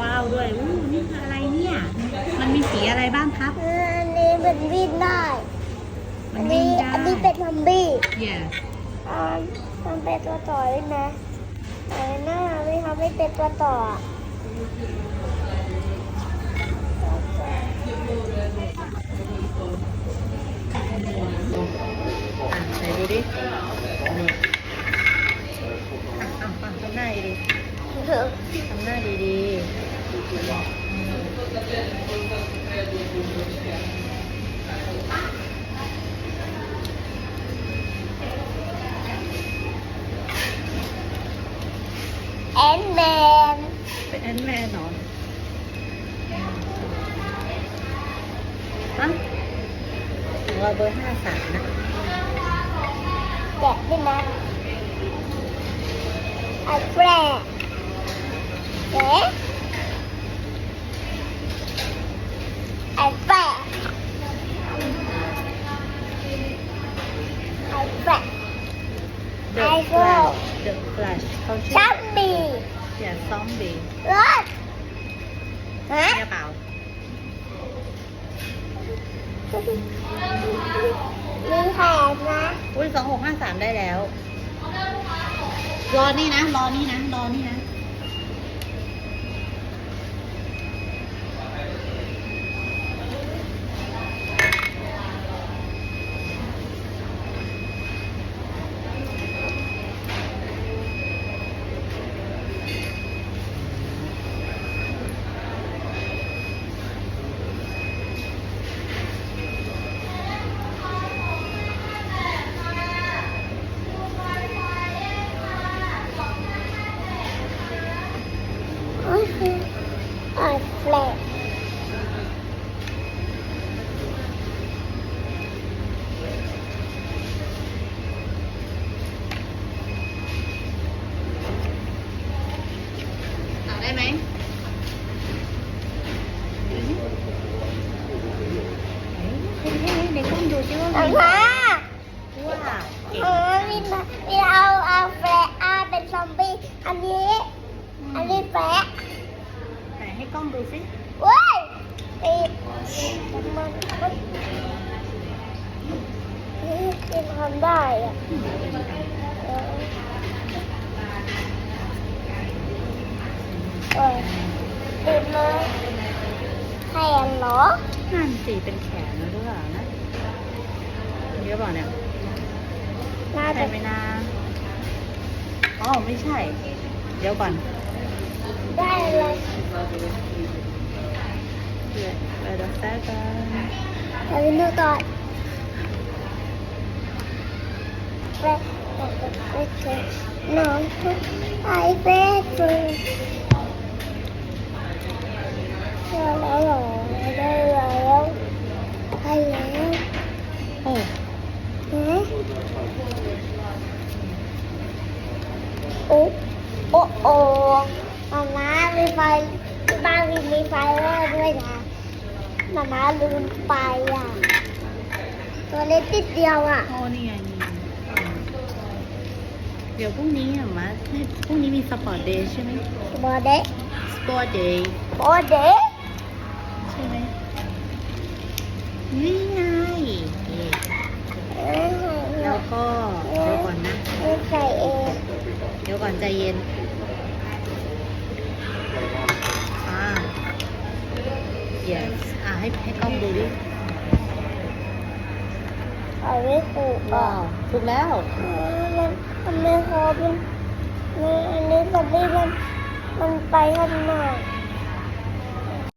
ว้าวด้วยอู้นี่คืออะไรเนี่ย มันมีสีอะไรบ้างครับอันนี้เป็นวิ่งได้ มัอันนวิ่นี้งได้อันนี้เป็นซอมบี้ yes อ่ามันเป็นตัวต่อด้วยนะแต่หน้าไม่ทำให้เป็นตัวต่อ ๆทำหน้าดีๆแอนแมนเป็นแอนแมนเหรอฮะของเราเบอร์ห้าสามนะ แกะด้วยนะอันแปร แกะอันแปรอันแปร The I go Flash The Flash เขาชื่อชัมบีอย่าซอมบี้รถฮะเนี่ยเปล่ามีแขนนะอุ้ยสองหกห้าสามได้แล้ว รอนี่นะ รอนี่นะ รอนี่นะ อันแปลก ต่อได้ไหมเฮ้ยเฮ้ยเฮ้ยในกล้องดูซิว่า อัน มี มา ว่าเก่ง เออมีมามีเอาเอาแปลกอาเป็นซอมบี้อันนี้ อันนี้ แปลกไหนให้กล้องดูซิเว้ยติดมันมันนี่ที่ทำได้อะเออติดเลยแขนเหรอนั่นสิเป็นแขนนะด้วยนะเยอะเปล่าเนี่ยน่าใช่จะไหมนะอ๋อไม่ใช่ เดี๋ยวก่อน ได้เลยเดี๋ยวไปดูแซ่กันเดี๋ยวดูก่อน ไปไปไปเจอน้องไอเฟสเลยได้แล้วเหรอได้แล้วได้แล้วโอ้ฮะโอ้โอ้โอ้มาม่ามีไฟที่บ้านมีมีไฟแรกด้วยนะมาม่าลืมไปอะ ตัวเล็กติดเดียวอะ โอ้นี่ไงนี่เดี๋ยวพรุ่งนี้อะมาให้พรุ่งนี้มีสปอร์ตเดย์ใช่ไหมบอเด็สปอร์ตเดย์บอเด็ใช่ไหมนี่ไงนี่เอ้ยแล้วก็เดี๋ยวก่อนนะไม่ใส่เอง เดี๋ยวก่อนใจเย็น ให้ให้กล้องดูดิเอาไม่ถูกอะว้าวถูกแล้วเออมันมันไม่พอเป็นมันอันนี้สบี้มันมันไปข้างหน้า